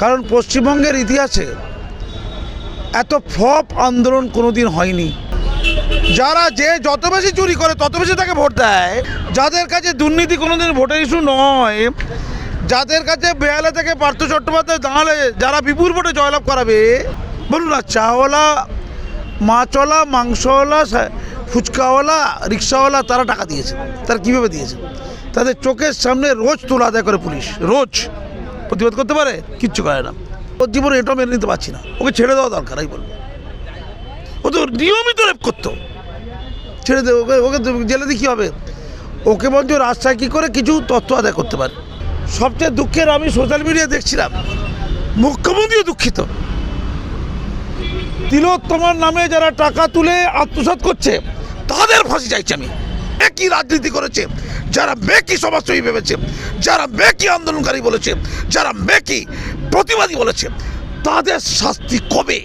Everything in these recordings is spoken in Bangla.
কারণ পশ্চিমবঙ্গের ইতিহাসে এত ফ্লপ আন্দোলন কোনোদিন হয়নি। যারা যে যত বেশি চুরি করে, তত বেশি তাকে ভোট দেয়। যাদের কাছে দুর্নীতি কোনোদিন ভোটের ইস্যু নয়, যাদের কাছে বেহালা থেকে পার্থ চট্টোপাধ্যায় দাঁড়ালে যারা বিপুল ভোটে জয়লাভ করাবে, বলুন না, চাওয়ালা, মাছওয়ালা, মাংসওয়ালা ফুচকাওয়ালা, রিক্সাওয়ালা, তারা টাকা দিয়েছে। তারা কীভাবে দিয়েছে? তাদের চোখের সামনে রোজ তোলা আদায় করে পুলিশ, রোজ। প্রতিবাদ করতে পারে? কিচ্ছু করে না। ওর জীবনে এটাও মেনে নিতে পারছি না। ওকে ছেড়ে দেওয়া দরকার, আমি বলব। ও তো নিয়মিত রেপ করতো। ছেড়ে দে, ওকে ওকে জেলে দিয়ে কী হবে? ওকে বঞ্চ রাস্তায় কী করে কিছু তথ্য আদায় করতে পারে? সবচেয়ে দুঃখের, আমি সোশ্যাল মিডিয়া দেখছিলাম মুখ্যমন্ত্রীও দুঃখিত। তিলোত্তমার নামে যারা টাকা তুলে আত্মসাৎ করছে, তাদের ফাঁসি চাইছি আমি। একই রাজনীতি করেছে, যারা মেকি সমাজসেবী ভেবেছে, যারা মেকি আন্দোলনকারী বলেছে, যারা মেকি প্রতিবাদী বলেছে, তাদের শাস্তি কবে?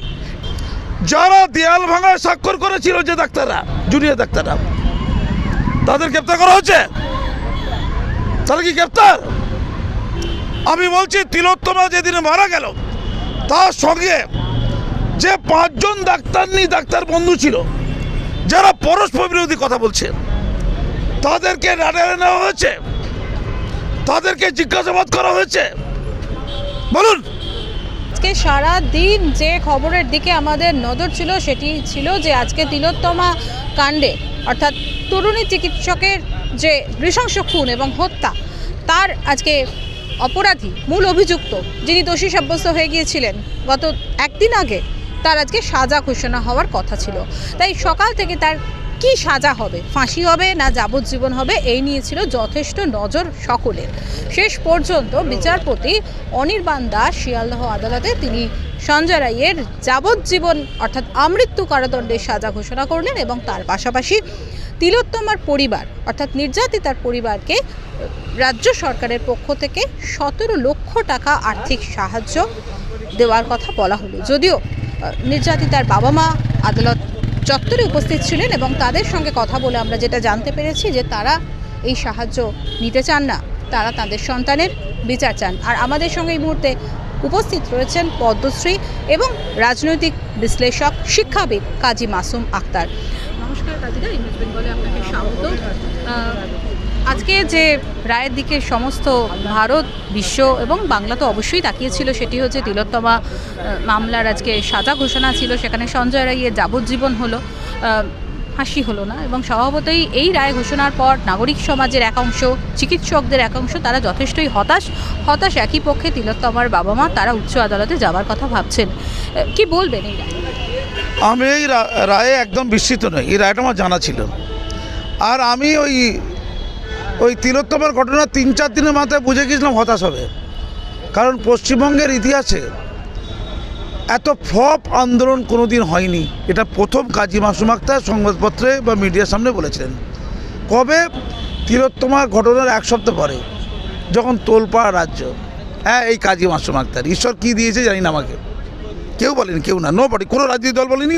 যারা দেয়াল ভাঙায় স্বাক্ষর করেছিল যে ডাক্তাররা, জুনিয়র ডাক্তাররা, তাদের গ্রেপ্তার করা হচ্ছে তাহলে কি গ্রেপ্তার? আমি বলছি, তিলোত্তমা যেদিন মারা গেল, তার সঙ্গে যে পাঁচজন ডাক্তার নি ডাক্তার বন্ধু ছিল, যারা পরস্পর বিরোধী কথা বলছে তাদেরকে রাডারে নেওয়া হয়েছে। তাদেরকে জিজ্ঞাসাবাদ করা হয়েছে। বলুন। আজকে সারা দিন যে খবরের দিকে আমাদের নজর ছিল, সেটি ছিল যে আজকে তিলোত্তমা কাণ্ডে, অর্থাৎ তরুণী চিকিৎসকের যে নৃশংস খুন এবং হত্যা, তার আজকে অপরাধী, মূল অভিযুক্ত, যিনি দোষী সাব্যস্ত হয়ে গিয়েছিলেন, গত একদিন আগে তার আজকে সাজা ঘোষণা হওয়ার কথা ছিল। তাই সকাল থেকে তার কি সাজা হবে? ফাঁসি হবে না যাবজ্জীবন হবে? এই নিয়ে ছিল যথেষ্ট নজর সকলের। শেষ পর্যন্ত বিচারপতি অনির্বাণ দাস শিয়ালদহ আদালতে তিনি সঞ্জয় রায়ের যাবজ্জীবন অর্থাৎ আমৃত্যু কারাদণ্ডের সাজা ঘোষণা করলেন এবং তার পাশাপাশি তিলোত্তমার পরিবার অর্থাৎ নির্যাতিতার পরিবারকে রাজ্য সরকারের পক্ষ থেকে সতেরো লক্ষ টাকা আর্থিক সাহায্য দেওয়ার কথা বলা হলো। যদিও নির্যাতিতার বাবা মা আদালত চত্বরে উপস্থিত ছিলেন এবং তাদের সঙ্গে কথা বলে আমরা যেটা জানতে পেরেছি যে তারা এই সাহায্য নিতে চান না। তারা তাদের সন্তানের বিচার চান। আর আমাদের সঙ্গে এই মুহূর্তে উপস্থিত রয়েছেন পদ্মশ্রী এবং রাজনৈতিক বিশ্লেষক শিক্ষাবিদ কাজী মাসুম আক্তার। নমস্কার কাজীদা ইমেজ বেঙ্গলে আপনাকে স্বাগত। আজকে যে রায়ের দিকে সমস্ত ভারত, বিশ্ব এবং বাংলা তো অবশ্যই তাকিয়েছিল, সেটি হচ্ছে তিলোত্তমা মামলার আজকে সাজা ঘোষণা ছিল, সেখানে সঞ্জয় রায়ের যাবজ্জীবন হলো হাসি হলো না এবং স্বভাবতই এই রায় ঘোষণার পর নাগরিক সমাজের একাংশ চিকিৎসকদের একাংশ তারা যথেষ্টই হতাশ। হতাশ একই পক্ষে তিলোত্তমার বাবা মা তারা উচ্চ আদালতে যাওয়ার কথা ভাবছেন। কি বলবেন এই রায়? আমি এই রায়ে একদম বিস্মিত নই, এই রায়টা আমার জানা ছিল। আর আমি ওই ওই তিলোত্তমার ঘটনা তিন, চার দিনের মাথায় বুঝে গিয়েছিলাম হতাশ হবে। কারণ পশ্চিমবঙ্গের ইতিহাসে এত ফ্লপ আন্দোলন কোনোদিন হয়নি। এটা প্রথম কাজী মাসুম আক্তার সংবাদপত্রে বা মিডিয়ার সামনে বলেছিলেন। কবে? তিলোত্তমার ঘটনার এক সপ্তাহ পরে, যখন তোলপাড়া রাজ্য। হ্যাঁ এই কাজী মাসুম আক্তার। ঈশ্বর কী দিয়েছে জানি না আমাকে। কেউ বলেনি, কেউ না নো বডি কোনো রাজনৈতিক দল বলেনি।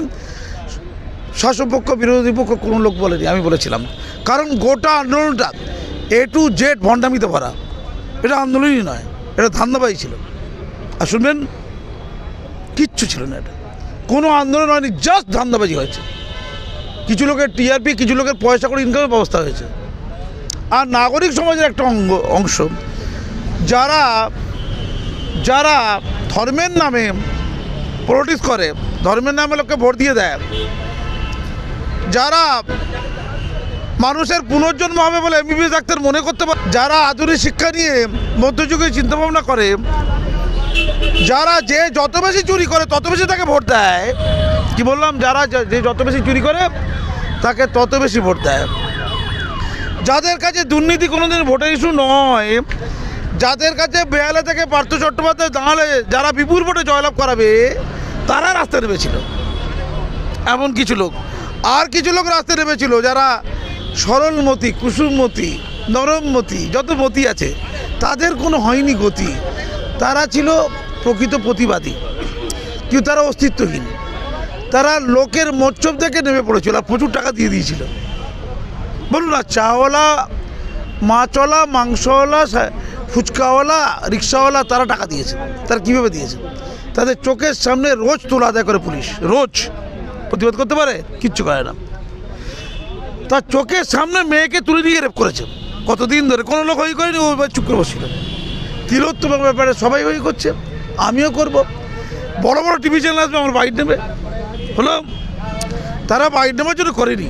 শাসকপক্ষ বিরোধী পক্ষ কোনো লোক বলেনি, আমি বলেছিলাম। কারণ গোটা আন্দোলনটা এ টু জেড ভণ্ডামিতে ভরা। এটা আন্দোলনই নয়, এটা ধান্দাবাজি ছিল। আর শুনবেন, কিচ্ছু ছিল না এটা। কোনো আন্দোলন হয়নি জাস্ট ধান্দাবাজি হয়েছে। কিছু লোকের টিআরপি কিছু লোকের পয়সা করে ইনকামের ব্যবস্থা হয়েছে। আর নাগরিক সমাজের একটা অঙ্গ, অংশ, যারা যারা ধর্মের নামে পলিটিক্স করে, ধর্মের নামে লোককে ভোট দিয়ে দেয়, যারা মানুষের পুনর্জন্ম হবে বলে এমবিবিএস ডাক্তার মনে করতে পারে। যারা আধুনিক শিক্ষা নিয়ে মধ্যযুগে চিন্তাভাবনা করে, যারা যে যত বেশি চুরি করে, তত বেশি তাকে ভোট দেয়। কি বললাম? যারা যে- যত বেশি চুরি করে, তাকে তত বেশি ভোট দেয়। যাদের কাছে দুর্নীতি কোনোদিন ভোটের ইস্যু নয়, যাদের কাছে বেয়ালে থেকে পার্থ চট্টোপাধ্যায় দাঁড়ালে যারা বিপুল ভোটে জয়লাভ করাবে, তারা রাস্তায় নেমেছিল। এমন কিছু লোক। আর কিছু লোক রাস্তায় নেমেছিল যারা সরলমতি কুসুমমতি নরমমতি যত মতি আছে, তাদের কোনো হয়নি গতি। তারা ছিল প্রকৃত প্রতিবাদী। কিন্তু তারা অস্তিত্বহীন। তারা লোকের মোচ্চব থেকে নেমে পড়েছিল আর প্রচুর টাকা দিয়ে দিয়েছিল। বলুন না, চাওয়ালা, মাছওয়ালা, মাংসওয়ালা ফুচকাওয়ালা, রিক্সাওয়ালা, তারা টাকা দিয়েছে। তারা কীভাবে দিয়েছে? তাদের চোখের সামনে রোজ তোলা আদায় করে পুলিশ। রোজ। প্রতিবাদ করতে পারে? কিচ্ছু করে না। তার চোখের সামনে মেয়েকে তুলে নিয়ে রেপ করেছে। কতদিন ধরে? কোনো লোক হই করেনি, ও চুপ করে বসছিল তিলোত্তমার ব্যাপারে সবাই হই করছে, আমিও করব। বড় বড় টিভি চ্যানেল আসবে, আমার বাইট নেবে। হলো, তারা বাইট নেওয়ার জন্য করেনি।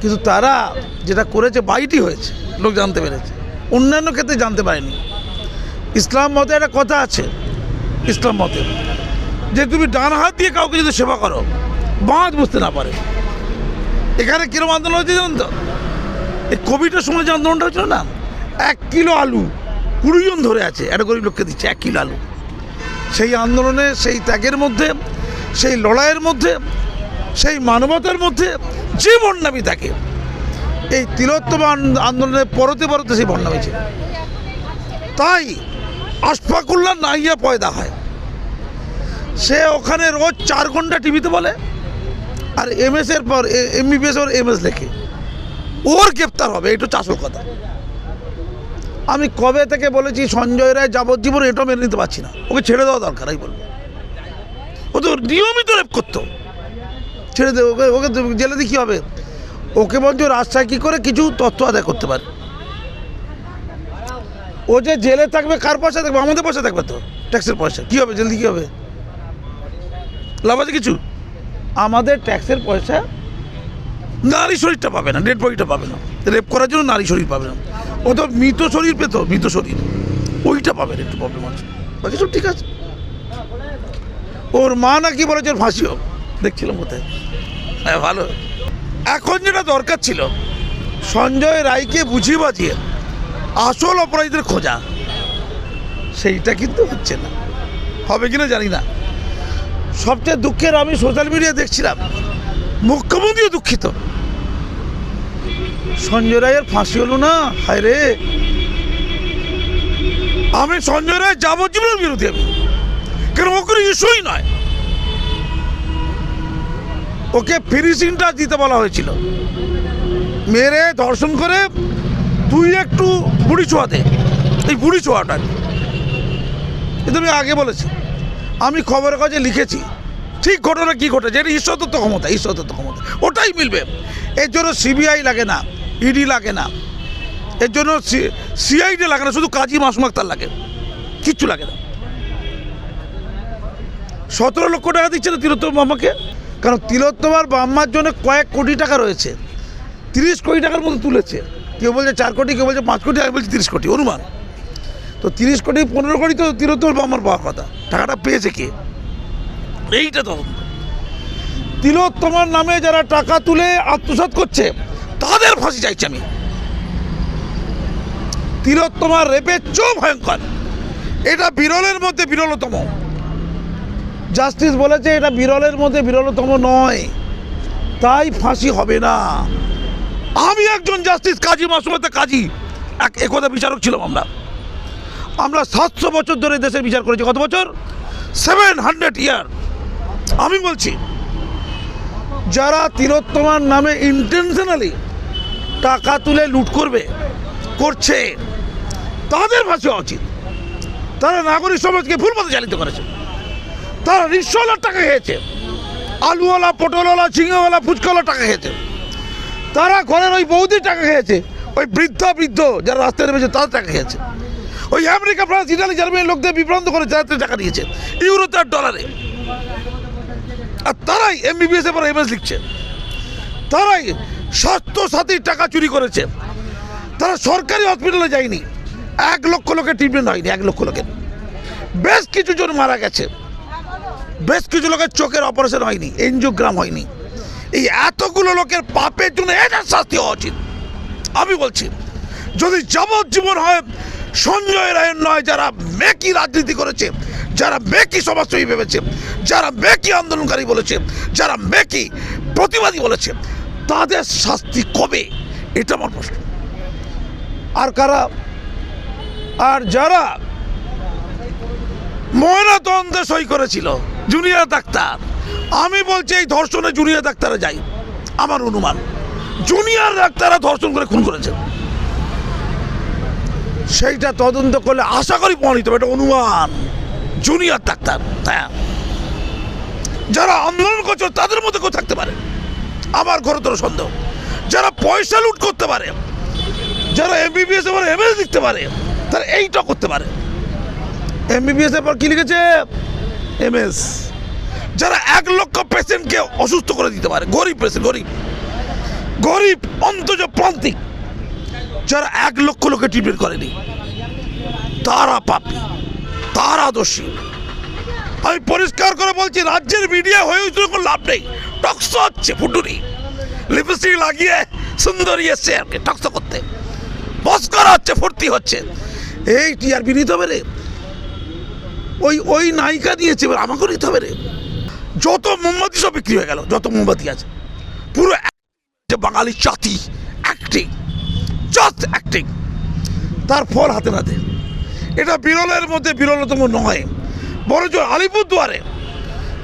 কিন্তু তারা যেটা করেছে বাইটই হয়েছে, লোক জানতে পেরেছে। অন্যান্য ক্ষেত্রে জানতে পারেনি। ইসলাম মতে একটা কথা আছে, ইসলাম মতে যে তুমি ডান হাত দিয়ে কাউকে যদি সেবা করো বাঁধ বুঝতে না পারে। এখানে কিরম আন্দোলন হয়েছে জানেন তো? এই কোভিডের সময় যে আন্দোলনটা হয়েছিল না, এক কিলো আলু কুড়িজন ধরে আছে, একটা গরিব লোককে দিচ্ছে এক কিলো আলু। সেই আন্দোলনে, সেই ত্যাগের মধ্যে, সেই লড়াইয়ের মধ্যে, সেই মানবতার মধ্যে যে বন্যামি থাকে এই তিলোত্তমা আন- আন্দোলনের পরতে পরতে সেই বন্যামি ছিল তাই আশফাকুল্লাহ নাইয়া পয়দা হয়। সে ওখানে রোজ চার ঘণ্টা টিভিতে বলে আর এমএস এর পর এমবিবিএস ওর এম এস লেখে। ওর গ্রেপ্তার হবে, এটা আসল কথা। আমি কবে থেকে বলেছি, সঞ্জয় রায় যাবজ্জীবন এটাও মেনে নিতে পারছি না। ওকে ছেড়ে দেওয়া দরকার, আমি বলব। ও তো নিয়মিত রেপ করতো। ছেড়ে দে, ওকে ওকে জেলে দিয়ে কী হবে? ওকে বঞ্চ রাস্তায় কী করে কিছু তথ্য আদায় করতে পারে? ও যে জেলে থাকবে, কার পয়সা থাকবে? আমাদের পয়সা থাকবে তো ট্যাক্সের পয়সা। কী হবে জলদি কী হবে? লাভ আছে কিছু? আমাদের ট্যাক্সের পয়সা নারী শরীরটা পাবে না ডেড বডিটা পাবে না। রেপ করার জন্য নারী শরীর পাবে না। ও তো মৃত শরীর পেতো, মৃত শরীর। ওইটা পাবে একটু প্রবলেম আছে। বাকি সব ঠিক আছে। ওর মা নাকি বলেছে ওর ফাঁসি দেখছিলাম কোথায়। হ্যাঁ ভালো। এখন যেটা দরকার ছিল, সঞ্জয় রায়কে বুঝিয়ে বাজিয়ে আসল অপরাধীদের খোঁজা। সেইটা কিন্তু হচ্ছে না। হবে কিনা জানি না। সবচেয়ে দুঃখের আমি সোশ্যাল মিডিয়া দেখছিলাম। মুখ্যমন্ত্রীও দুঃখিত। সঞ্জয় রায়ের ফাঁসি হলো না? হায় রে। আমি সঞ্জয় রায় যাবজ্জীবনের বিরোধী আমি কেন ও কোনো ইস্যুই নয়। ওকে ফিনিশিংটা দিতে বলা হয়েছিল। মেরে দর্শন করে তুই একটু বুড়ি ছোঁয়া দে এই বুড়ি ছোঁয়াটা কিন্তু আমি আগে বলেছি। আমি খবরের কাগজে লিখেছি। ঠিক ঘটনা কি ঘটেছে? এটা ঈশ্বরতত্ত্ব ক্ষমতা ঈশ্বরতত্ত্ব ক্ষমতা। ওটাই মিলবে। এর জন্য সিবিআই লাগে না ইডি লাগে না। এর জন্য সিআইডি লাগে না, শুধু কাজী মাসুমাক্তার লাগে। কিচ্ছু লাগে না। সতেরো লক্ষ টাকা দিচ্ছে না তিলোত্তম বাম্মাকে? কারণ তিলোত্তমার বাম্মার জন্য কয়েক কোটি টাকা রয়েছে। তিরিশ কোটি টাকার মতো তুলেছে। কেউ বলছে চার কোটি, কেউ বলছে পাঁচ কোটি আমি বলছি তিরিশ কোটি। অনুমান। তো তিরিশ কোটি, পনেরো কোটি তো তিলোত্তমার বাম্মার পাওয়ার কথা টাকাটা পেয়েছে কে? এইটা তদন্ত। তিলোত্তমার নামে যারা টাকা তুলে আত্মসাৎ করছে, তাদের ফাঁসি চাইছি আমি। তিলোত্তমার রেপের চো ভয়ঙ্কর। এটা বিরলের মধ্যে বিরলতম। জাস্টিস বলেছে, এটা বিরলের মধ্যে বিরলতম নয়। তাই ফাঁসি হবে না। আমি একজন জাস্টিস, কাজী মাসুমাতে কাজী। এক একদা বিচারক ছিলাম আমরা। আমরা সাতশো বছর ধরে দেশের বিচার করেছি। কত বছর? সেভেন হান্ড্রেড ইয়ার আমি বলছি, যারা তিলোত্তমার নামে ইন্টেনশনালি টাকা তুলে লুট করবে, করছে, তাদের হওয়া উচিত। তারা নাগরিক সমাজকে ভুল পথে চালিত করেছে। তারা রিক্সাওয়ালার টাকা খেয়েছে। আলুওয়ালা, পটলওয়ালা, ঝিঙেওয়ালা ফুচকাওয়ালা টাকা খেয়েছে। তারা ঘরের ওই বৌদির টাকা খেয়েছে। ওই বৃদ্ধ বৃদ্ধ যারা রাস্তায় নেমেছে, তাদের টাকা খেয়েছে। ওই আমেরিকা, ফ্রান্স, ইটালি, জার্মানির লোকদের বিভ্রান্ত করে যাদের টাকা দিয়েছে। ইউরোতে আর ডলারে আর তারাই এমবিবিএস এর পর এমএস লিখছে। তারাই স্বাস্থ্য সাথীর টাকা চুরি করেছে। তারা সরকারি হসপিটালে যায়নি। এক লক্ষ লোকের ট্রিটমেন্ট হয়নি, এক লক্ষ লোকের। বেশ কিছু জন মারা গেছে। বেশ কিছু লোকের চোখের অপারেশন হয়নি এনজিওগ্রাম হয়নি। এই এতগুলো লোকের পাপের জন্য এটা শাস্তি হওয়া উচিত। আমি বলছি, যদি যাবজ্জীবন হয় সঞ্জয় রায়ের নয়, যারা মেকি রাজনীতি করেছে, যারা মেকি সমাজসেবী ভেবেছে, যারা মেকি আন্দোলনকারী বলেছে, যারা মেকি প্রতিবাদী বলেছে, তাদের শাস্তি কবে? এটা আমার প্রশ্ন। আর কারা? আর যারা ময়নাতন্ত্রে সই করেছিল, জুনিয়র ডাক্তার, আমি বলছি এই ধর্ষণে জুনিয়র ডাক্তারে যাই, আমার অনুমান। জুনিয়র ডাক্তাররা ধর্ষণ করে খুন করেছে। সেইটা তদন্ত করলে আশা করি প্রমাণিত হবে, এটা অনুমান। জুনিয়র ডাক্তার হ্যাঁ। যারা আন্দোলন করছে, তাদের মধ্যে কেউ থাকতে পারে। আমার ঘরতর সন্দেহ। যারা পয়সা লুট করতে পারে, যারা এমবিবিএস এবার এমএস লিখতে পারে, তারা এইটা করতে পারে। এমবিবিএস এর পর কি লিখেছে? এমএস যারা এক লক্ষ পেশেন্টকে অসুস্থ করে দিতে পারে, গরিব পেশেন্ট গরিব। গরিব অন্তজ প্রান্তিক। যারা এক লক্ষ লোকে ট্রিটমেন্ট করেনি, তারা পাপি, তারা দোষী। আমি পরিষ্কার করে বলছি, রাজ্যের মিডিয়া হয়ে উঠলে কোনো লাভ নেই। টক্স হচ্ছে ফুটুরি। লিপস্টিক লাগিয়ে সুন্দরী এসছে আর কি টক্স করতে। বস করা হচ্ছে, ফুর্তি হচ্ছে। এই টিআরপি নিতে হবে রে। ওই ওই নায়িকা দিয়েছে, এবার আমাকেও নিতে হবে রে। যত মোমবাতি সব বিক্রি হয়ে গেল, যত মোমবাতি আছে। পুরো বাঙালি জাতি অ্যাক্টিং জাস্ট অ্যাক্টিং তার ফল হাতে নাতে। এটা বিরলের মধ্যে বিরলতম নয়। বরঞ্চ আলিপুরদুয়ারে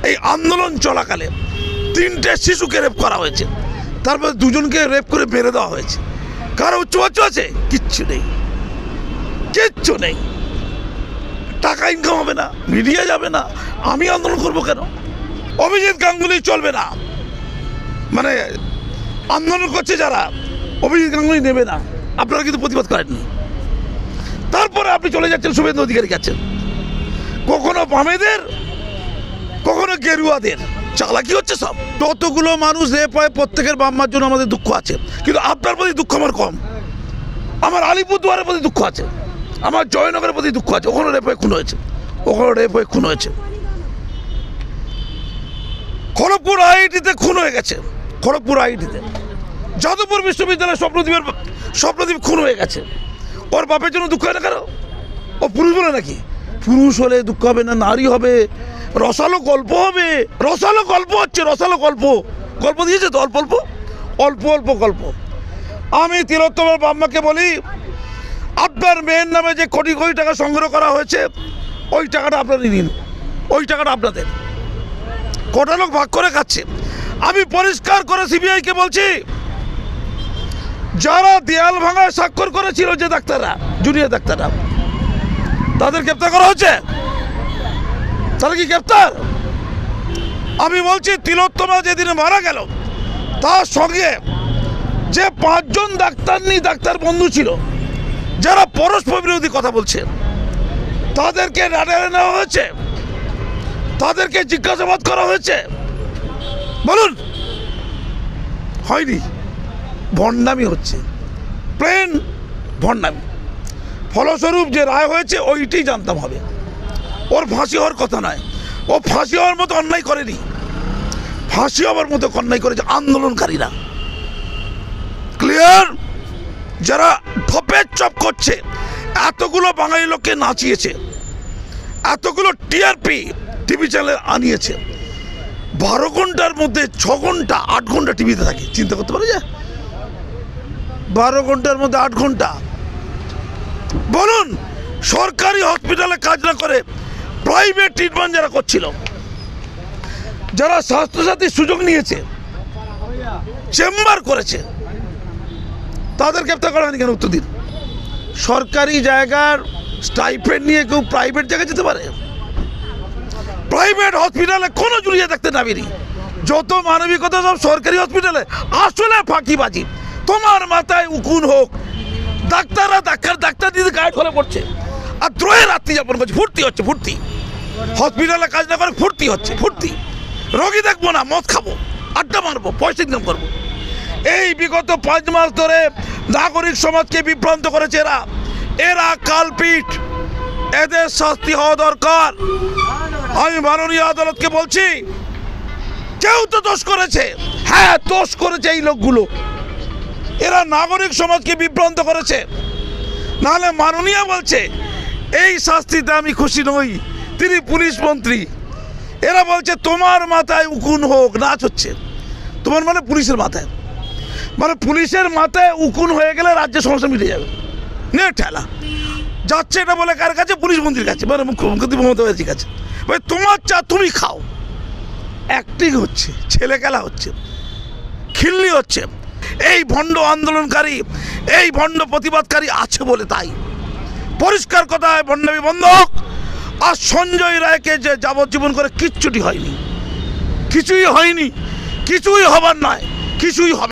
এই আন্দোলন চলাকালে তিনটে শিশুকে রেপ করা হয়েছে। তারপর দুজনকে রেপ করে মেরে দেওয়া হয়েছে। কারও উচ্চ আছে? কিচ্ছু নেই। কিচ্ছু নেই। টাকা ইনকাম হবে না মিডিয়া যাবে না। আমি আন্দোলন করব কেন? অভিজিৎ গাঙ্গুলি চলবে না। মানে আন্দোলন করছে যারা, অভিজিৎ গাঙ্গুলি নেবে না। আপনারা কিন্তু প্রতিবাদ করেননি। তারপরে আপনি চলে যাচ্ছেন শুভেন্দু অধিকারী কাছে কখনো বামেদের কখনো গেরুয়াদের। চালাকি হচ্ছে সব। ততগুলো মানুষ রেপ পায় প্রত্যেকের বাম্মার জন্য আমাদের দুঃখ আছে। কিন্তু আপনার প্রতি দুঃখ আমার কম। আমার আলিপুরদুয়ারের প্রতি দুঃখ আছে। আমার জয়নগরের প্রতি দুঃখ আছে। ওখানে রেপ হয়ে খুন হয়েছে। ওখানে রেপ হয়ে খুন হয়েছে। খড়গপুর আইআইটিতে খুন হয়ে গেছে। খড়গপুর আইআইটিতে। যাদবপুর বিশ্ববিদ্যালয়ের স্বপ্নদ্বীপের স্বপ্নদ্বীপ খুন হয়ে গেছে। ওর বাপের জন্য দুঃখ হয় না কেন? ও পুরুষ বলে নাকি? পুরুষ হলে দুঃখ হবে না, নারী হবে। রসালো গল্প হবে। রসালো গল্প হচ্ছে, রসালো গল্প। গল্প দিয়েছে তো, অল্প অল্প? অল্প অল্প গল্প। আমি তিলোত্তমের বাম্মাকে বলি, আপনার মেয়ের নামে যে কোটি কোটি টাকা সংগ্রহ করা হয়েছে, ওই টাকাটা আপনারই নিন। ওই টাকাটা আপনাদের। কটা লোক ভাগ করে খাচ্ছে। আমি পরিষ্কার করে সিবিআইকে বলছি যারা দেয়াল ভাঙায় স্বাক্ষর করেছিল যে ডাক্তাররা, জুনিয়র ডাক্তাররা, তাদের গ্রেপ্তার করা হচ্ছে তারা কি গ্রেপ্তার? আমি বলছি, তিলোত্তমা যেদিন মারা গেল, তার সঙ্গে যে পাঁচজন ডাক্তার নিয়ে ডাক্তার বন্ধু ছিল, যারা পরস্পর বিরোধী কথা বলছে, তাদেরকে রাডারে নেওয়া হয়েছে, তাদেরকে জিজ্ঞাসাবাদ করা হয়েছে। বলুন, হয়নি। ভণ্ডামি হচ্ছে। প্লেন ভণ্ডামি। ফলস্বরূপ যে রায় হয়েছে, ওইটাই জানতাম হবে। ওর ফাঁসি হওয়ার কথা নয়। ও ফাঁসি হওয়ার মতো অন্যায় করেনি। ফাঁসি হওয়ার মতো অন্যায় করেছে আন্দোলনকারীরা। ক্লিয়ার যারা ঢপের চপ করছে, এতগুলো বাঙালি লোককে নাচিয়েছে, এতগুলো টিআরপি টিভি চ্যানেল আনিয়েছে, বারো ঘণ্টার মধ্যে ছ ঘণ্টা, আট ঘণ্টা টিভিতে থাকে। চিন্তা করতে পারে যে বারো ঘণ্টার মধ্যে আট ঘণ্টা। বলুন, সরকারি হসপিটালে কাজ না করে প্রাইভেট ট্রিটমেন্ট যারা করছিল, যারা স্বাস্থ্যসাথীর সুযোগ নিয়েছে, চেম্বার করেছে তাদের গ্রেপ্তার করা হয়নি কেন? উত্তর দিন। সরকারি জায়গার স্টাইপেন্ড নিয়ে কেউ প্রাইভেট জায়গায় যেতে পারে? প্রাইভেট হসপিটালে কোনো জুড়িয়ে থাকতে নামেনি যত মানবিকতা সব সরকারি হসপিটালে আসলে ফাঁকিবাজি। তোমার মাথায় উকুন হোক, ডাক্তাররা ডাক্তার ডাক্তার দিদি গায়ে ঢলে পড়ছে। আর দ্রোহে রাত্রি যাপন করছে, ফুর্তি হচ্ছে, ফুর্তি। হসপিটালে কাজ না করে ফুর্তি হচ্ছে, ফুর্তি। রোগী দেখব না, মদ খাব, আড্ডা মারবো, পয়সা ইনকাম করব। এই বিগত পাঁচ মাস ধরে নাগরিক সমাজকে বিভ্রান্ত করেছে এরা। এরা কালপিট। এদের শাস্তি হওয়া দরকার। আমি মাননীয় আদালতকে বলছি, কেউ তো দোষ করেছে। হ্যাঁ দোষ করেছে এই লোকগুলো। এরা নাগরিক সমাজকে বিভ্রান্ত করেছে। নাহলে মাননীয় বলছে, এই শাস্তিতে আমি খুশি নই। তিনি পুলিশ মন্ত্রী। এরা বলছে, তোমার মাথায় উকুন হোক, নাচ হচ্ছে। তোমার মানে পুলিশের মাথায়। মানে পুলিশের মাথায় উকুন হয়ে গেলে রাজ্যের সমস্যা মিটে যাবে। নে ঠেলা। যাচ্ছে এটা বলে কার কাছে? পুলিশ মন্ত্রীর কাছে। মানে মুখ্যমন্ত্রী মমতা ব্যানার্জির কাছে। ভাই তোমার চা তুমি খাও। অ্যাক্টিং হচ্ছে ছেলে খেলা হচ্ছে, খিল্লি হচ্ছে। এই ভণ্ড আন্দোলনকারী, এই ভণ্ড প্রতিবাদকারী আছে বলে তাই। পরিষ্কার কথা হয় ভণ্ড বন্ধক আর সঞ্জয় রায়কে যে যাবজ্জীবন করে কিচ্ছুটি হয়নি। কিছুই হয়নি, কিছুই হবার নয়, কিছুই হবে